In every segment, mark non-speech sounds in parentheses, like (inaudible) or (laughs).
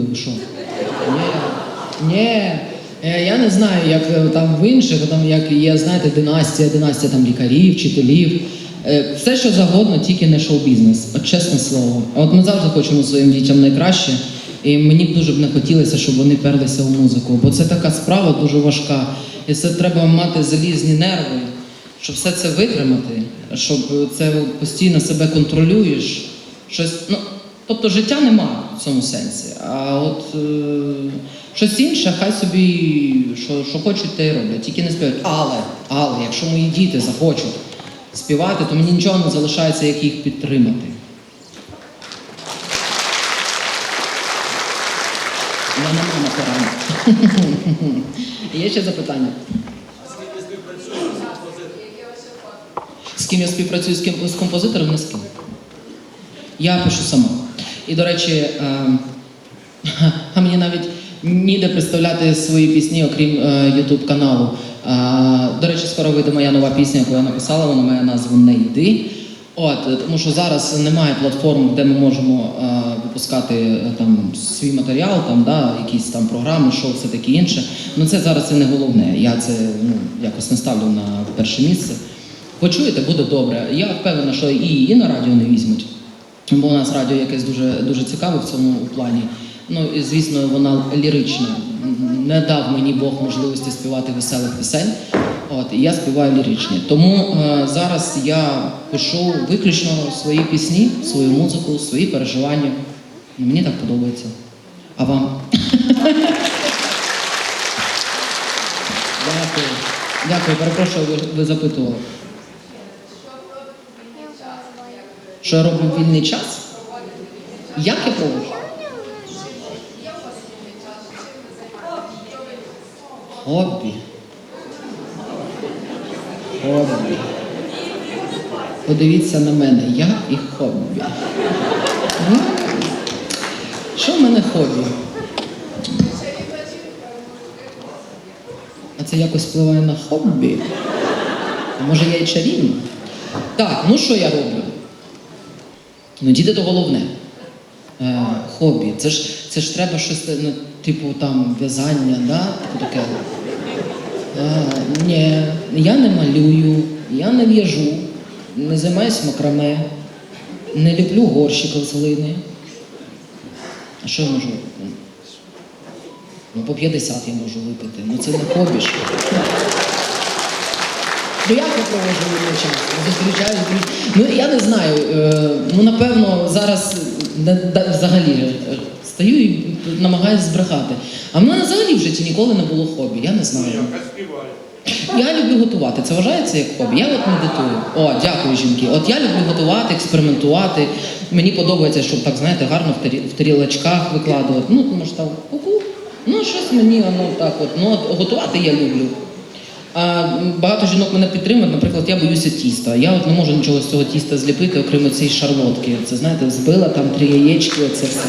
ви що? Ні. Ні. Е, Я не знаю, як е, там в інших, там як є, знаєте, династія, династія там лікарів, вчителів. Е, Все, що завгодно, тільки не шоу-бізнес. От чесне слово. От ми завжди хочемо своїм дітям найкраще. І мені б дуже б не хотілося, щоб вони перлися у музику, бо це така справа дуже важка. І це треба мати залізні нерви, щоб все це витримати, щоб це постійно себе контролюєш. Щось, ну, тобто життя нема в цьому сенсі. А от е, щось інше, хай собі що, що хочуть, те й роблять, тільки не співають. Але, але, якщо мої діти захочуть співати, то мені нічого не залишається, як їх підтримати. Я не мама порана. (laughs) Є ще запитання? З ким я співпрацюю з ким з композитором, не з ким. Я пишу сама. І, до речі, е, (laughs) а мені навіть ніде представляти свої пісні, окрім Ютуб каналу. Е, до речі, скоро вийде моя нова пісня, яку я написала, вона має назву Не йди. От, е, тому що зараз немає платформ, де ми можемо е, випускати е, там свій матеріал, там, да, якісь там програми, шоу, все таке інше. Ну це зараз це не головне. Я це ну, якось не ставлю на перше місце. Почуєте, буде добре. Я впевнена, що і її на радіо не візьмуть. Бо у нас радіо якесь дуже, дуже цікаве в цьому плані. Ну і звісно, вона лірична. Не дав мені Бог можливості співати веселих пісень. От, і я співаю ліричні. Тому е, зараз я пишу виключно свої пісні, свою музику, свої переживання. І мені так подобається. А вам? Дякую. Дякую, перепрошую, ви, ви запитували. Що я роблю вільний час? Як я проводжу? Хобі. Хобі. Подивіться на мене, я і хобі. Що в мене хобі? А це якось впливає на хобі? А може я і чарівна? Так, ну що я роблю? Ну, діти то головне. Е, хобі. Це ж, це ж треба щось, ну, типу там в'язання, да? Типу таке. Е, ні, я не малюю, я не в'яжу, не займаюся макраме, не люблю горщиків з глини. А що я можу? Ну, по 50 я можу випити. Ну це не хобі ж. Ну як я проводжу вільний час? Зустрічаюсь. Ну я не знаю. е, ну напевно, зараз взагалі е, стою і намагаюся збрехати. А в мене взагалі в житті ніколи не було хобі. Я не знаю. Я люблю готувати. Це вважається як хобі. Я от медитую. О, дякую, жінки. От я люблю готувати, експериментувати. Мені подобається, щоб так знаєте, гарно в, тарі, в тарілочках викладувати. Ну, тому що там ку-ку. Ну, щось мені воно так от. Ну, от готувати я люблю. А багато жінок мене підтримують, наприклад, я боюся тіста. Я от не можу нічого з цього тіста зліпити, окрім цієї шарлотки. Це знаєте, збила там три яєчки, оце все.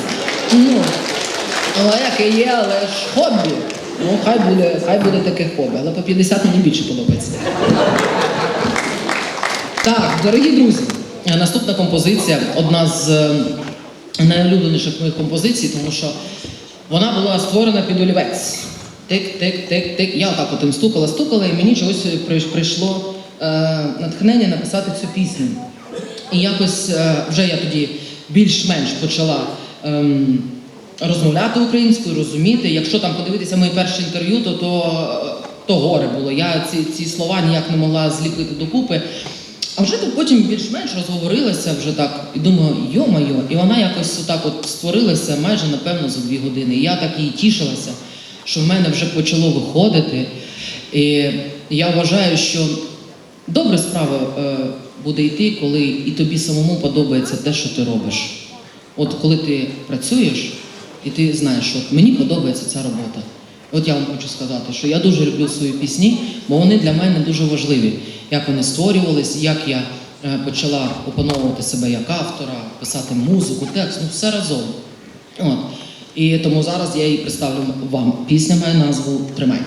Ну, але яке є, але ж хобі. Ну, хай буде, хай буде таке хобі, але по 50 мені більше подобається. Так, дорогі друзі, е, наступна композиція одна з е, найулюбленіших моїх композицій, тому що вона була створена під олівець. Тик, тик, тик, тик. Я отак от стукала, стукала, і мені чогось прийшло е, натхнення написати цю пісню. І якось е, вже я тоді більш-менш почала ем, розмовляти українською, розуміти. Якщо там подивитися мої перші інтерв'ю, то, то, то горе було. Я ці, ці слова ніяк не могла зліпити докупи. А вже то потім більш-менш розговорилася вже так і думаю, йо-майо, і вона якось отак от створилася майже напевно за дві години. І я так їй тішилася, що в мене вже почало виходити. І я вважаю, що добра справа е, буде йти, коли і тобі самому подобається те, що ти робиш. От коли ти працюєш, і ти знаєш, що мені подобається ця робота. От я вам хочу сказати, що я дуже люблю свої пісні, бо вони для мене дуже важливі. Як вони створювались, як я е, почала опановувати себе як автора, писати музику, текст, ну все разом. От. І тому зараз я її представлю вам. Пісня має назву Тримай.